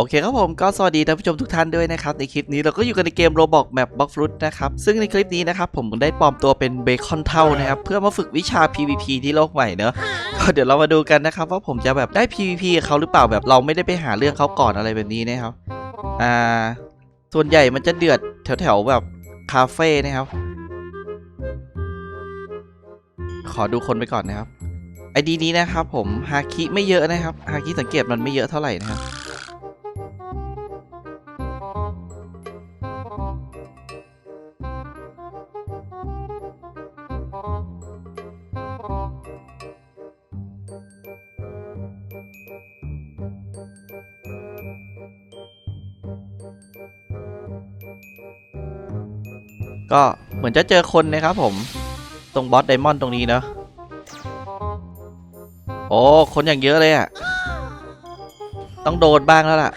โอเคครับผมก็สวัสดีท่านผู้ชมทุกท่านด้วยนะครับ ในคลิปนี้เราก็อยู่กันในเกม Roblox Map Box Fruit นะครับซึ่งในคลิปนี้นะครับผมได้ปลอมตัวเป็นเบคอนเท่านะครับเพื่อมาฝึกวิชา PVP ที่โลกใหม่เนอะก็เดี๋ยวเรามาดูกันนะครับว่าผมจะแบบได้ PVP กับเขาหรือเปล่าแบบเราไม่ได้ไปหาเรื่องเขาก่อนอะไรแบบนี้นะครับอ่าส่วนใหญ่มันจะเดือดแถวๆแบบคาเฟ่นะครับ ขอดูคนไปก่อนนะครับไอดีนี้นะครับผมฮาคิไม่เยอะนะครับฮาคิสังเกตมันไม่เยอะเท่าไหร่นะครับ ก็เหมือนจะเจอคนนะครับผม ตรงบอสไดมอนด์ตรงนี้เนอะโอ้คนอย่างเยอะเลยอะ่ะต้องโดนบ้างแล้วล่ะ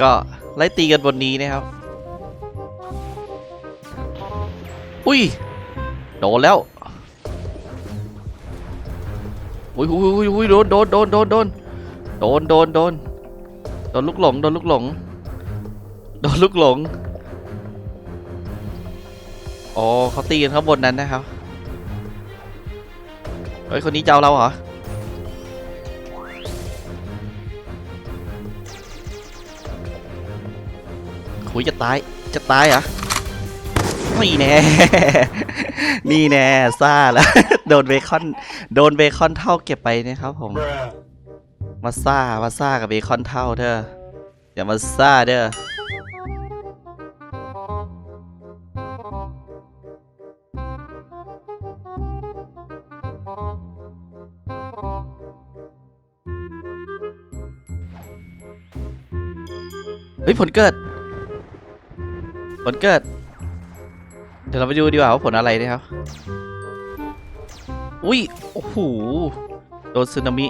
ก็ ไล่ตีกันบนนี้นะครับ อุ้ย โดนแล้ว อุ้ยอุ้ยอุ้ยอุ้ยโดนโดนโดนโดนโดนโดนโดนโดนโดนลูกหลงโดนลูกหลงโดนลูกหลงอ๋อเขาตีกันข้างบนนั้นนะครับ เฮ้ย คนนี้จะเอาเราเหรอ ยจะตาย จะตายเหรอนี่แน่ นี่แน่ซ่าแล้ว โดนเบคอน โดนเบคอนเท่าเก็บไปนะครับผม มาซ่า มาซ่ากับเบคอนเท่าเธอ อย่ามาซ่าเด้อเฮ้ยผลเกิด ผลเกิด เดี๋ยวเราไปดูดีกว่าว่าผลอะไรนะครับ อุ้ย โอ้โห โดนสึนามิ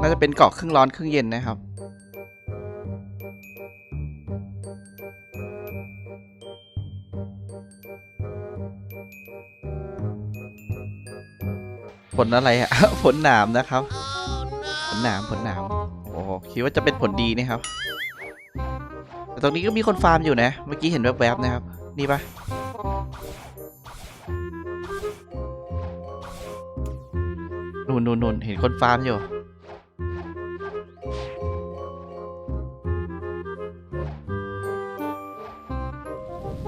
น่าจะเป็นเกาะครึ่งร้อนครึ่งเย็นนะครับผลอะไรอะผลหนามนะครับ หนามผลหนามโอ้โหคิดว่าจะเป็นผลดีนะครับ แต่ตรงนี้ก็มีคนฟาร์มอยู่นะ เมื่อกี้เห็นแวบๆนะครับ นี่ปะนู่นนู่นนู่นเห็นคนฟาร์มอยู่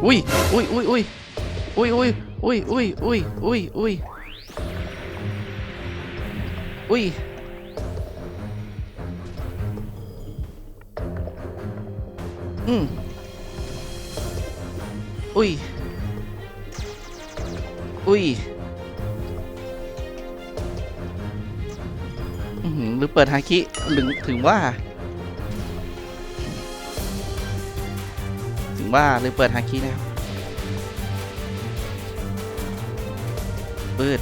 อุ้ยอุ้ยอุ้ยอุ้ยอุ้ยอุ้ยอุ้ยอุ้ยอุ้ยอุ้ยอุ้ยอุ้ย อืมอุ้ย อุ้ยอือหือหรือเปิดฮาคิหรือถึงว่า ถึงว่าหรือเปิดฮาคินะครับปืด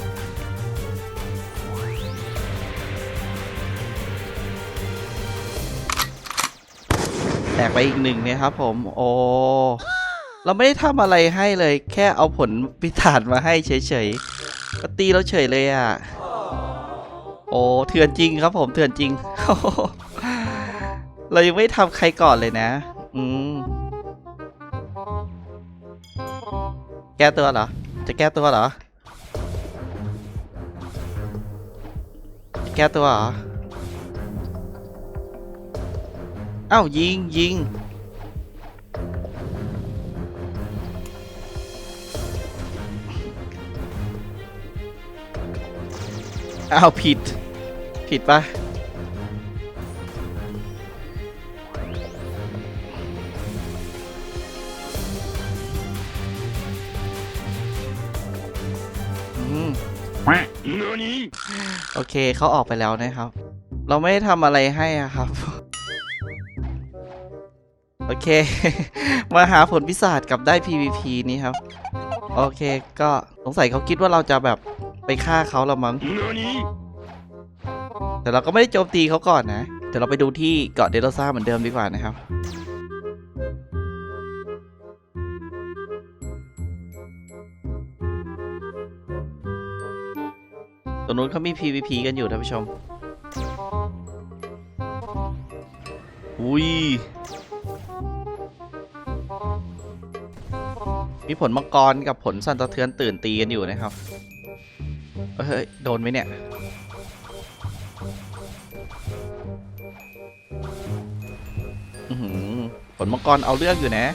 แตกไปอีกหนึ่งเนี่ยครับผม โอ้เราไม่ได้ทำอะไรให้เลย แค่เอาผลพิธานมาให้เฉยๆก็ตีเราเฉยเลยอะ โอ้เถื่อนจริงครับผมเถื่อนจริง เรายังไม่ทำใครก่อนเลยนะ อืมแก้ตัวเหรอ จะแก้ตัวเหรอ แก้ตัวเหรอ เอ้ายิงยิงเอ้าผิด ผิดปะอืมโอเคเขาออกไปแล้วนะครับ เราไม่ได้ทำอะไรให้อะครับ โอเค มาหาผลพิศาจกับได้ PVP นี้ครับ โอเคก็สงสัยเขาคิดว่าเราจะแบบไปฆ่าเขาละมั้งแต่เราก็ไม่ได้โจมตีเขาก่อนนะเดี๋ยวเราไปดูที่เกาะเดลซ่าเหมือนเดิมดีกว่านะครับตรงนู้นเขามี PVP กันอยู่ท่านผู้ชม อุ้ย มีผลมังกรกับผลสั่นสะเทือนตื่นตีกันอยู่นะครับ เฮ้ย โดนไหมเนี่ยหือผลมังกรเอาเรื่องอยู่นะ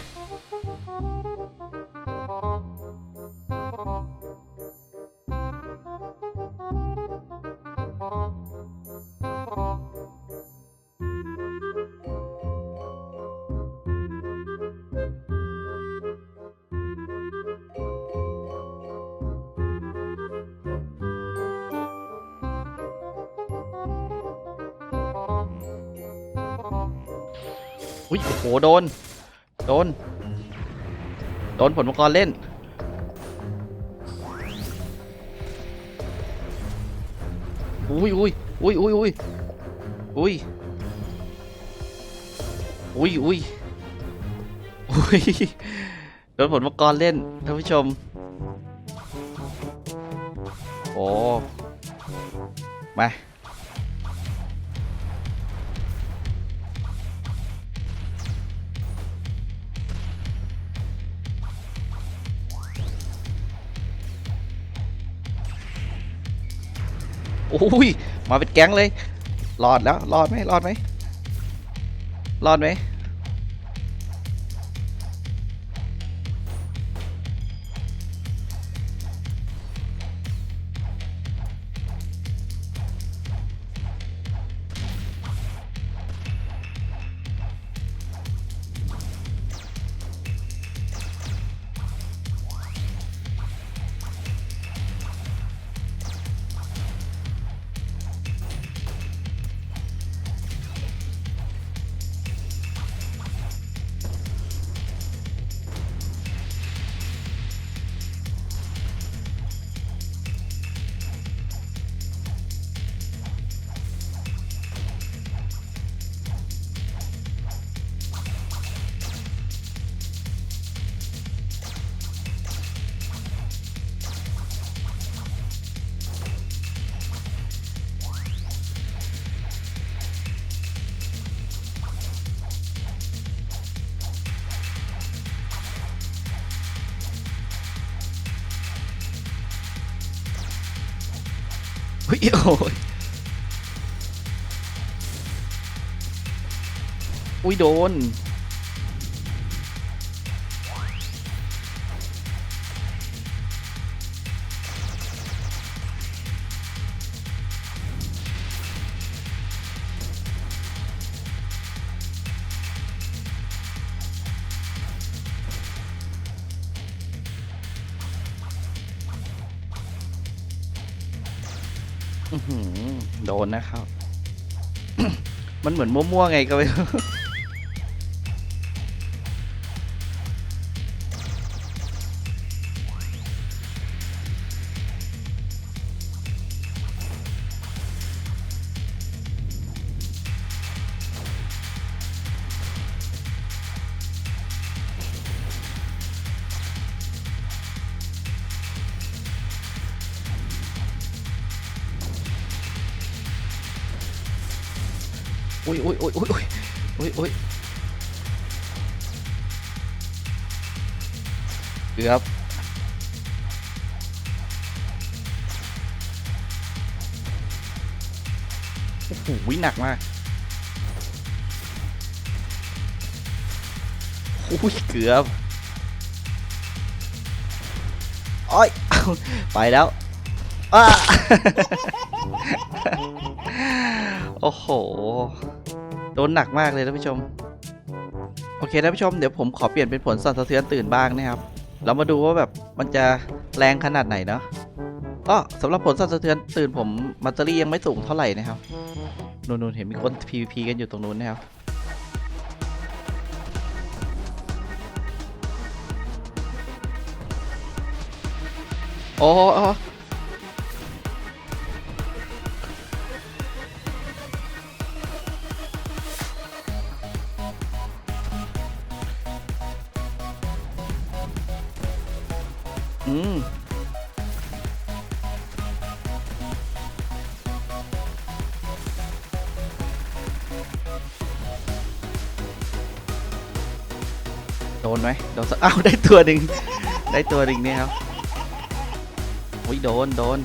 อุ้ยโอ้โหโดน โดน โดนผลมังกรเล่น อุ้ยอุ้ยอุ้ยอุ้ยอุ้ยอุ้ยอุ้ยอุ้ยอุ้ยโดนผลมังกรเล่นท่านผู้ชม โอ้มา โอ้ยมาเป็นแก๊งเลยรอดแล้วรอดไหมรอดไหมรอดไหม เฮ้ยโอ้ยอุ้ยโดน โดนนะครับ มันเหมือนมั่วๆไงก็ไม่รู้ อุ้ยอุ้ยอุ้ยอุ้ยอุ้ยอุ้ยอุ้ยเกือบโอ้โหหนักมากอุ้ยเกือบโอ้ยไปแล้วอ้าโอ้โห โดนหนักมากเลยท่านผู้ชม โอเคท่านผู้ชมเดี๋ยวผมขอเปลี่ยนเป็นผลสั่นสะเทือนตื่นบ้างนะครับ เรามาดูว่าแบบมันจะแรงขนาดไหนเนาะก็สำหรับผลสั่นสะเทือนตื่นผมมัตเตอรี่ยังไม่สูงเท่าไหร่นะครับนูนๆเห็นมีคน PVP กันอยู่ตรงนู้นนะครับโอ้ อืมโดนไหมโดนสักอ้าวได้ตัวหนึ่งได้ตัวหนึ่งเนี่ยครับโอ้ยโดน โดน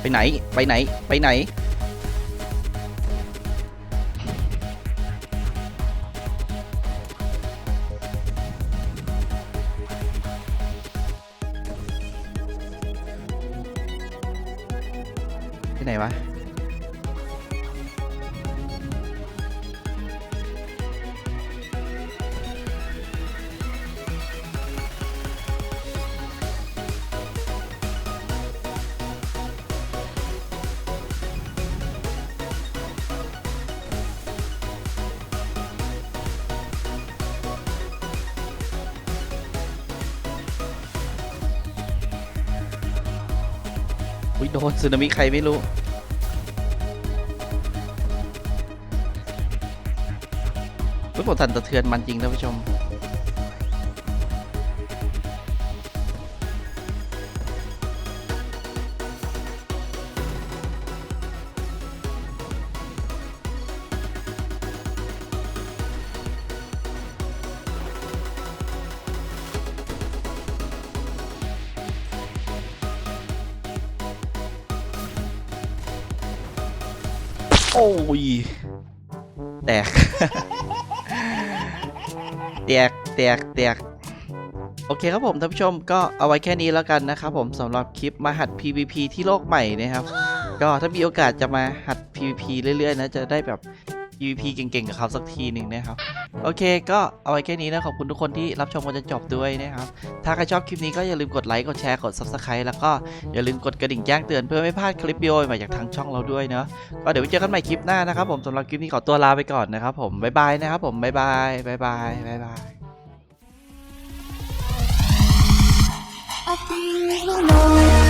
ไปไหน ไปไหน ไปไหน ที่ไหนวะ ดนสึนามิใครไม่รู้ เฮ้ยผมสั่นสะเทือนมันจริงท่านผู้ชม โอ้ย แตก แตก แตก แตก โอเคครับผมท่านผู้ชมก็เอาไว้แค่นี้แล้วกันนะครับผมสำหรับคลิปมาหัด PVP ที่โลกใหม่นะครับ ก็ถ้ามีโอกาสจะมาหัด PVP เรื่อยๆ นะ จะได้แบบ PVP เก่งๆ กับเขาสักทีหนึ่งนะครับ โอเค ก็เอาไว้แค่นี้นะ ขอบคุณทุกคนที่รับชมกันจนจบด้วยนะครับ ถ้าใครชอบคลิปนี้ก็อย่าลืมกดไลค์ กดแชร์ กด Subscribe แล้วก็อย่าลืมกดกระดิ่งแจ้งเตือนเพื่อไม่พลาดคลิปวิดีโอใหม่จากทางช่องเราด้วยเนาะ ก็เดี๋ยวไว้เจอกันใหม่คลิปหน้านะครับผมสำหรับคลิปนี้ขอตัวลาไปก่อนนะครับผม บ๊ายบายนะครับผม บ๊ายบาย บ๊ายบาย บ๊ายบาย I think we'll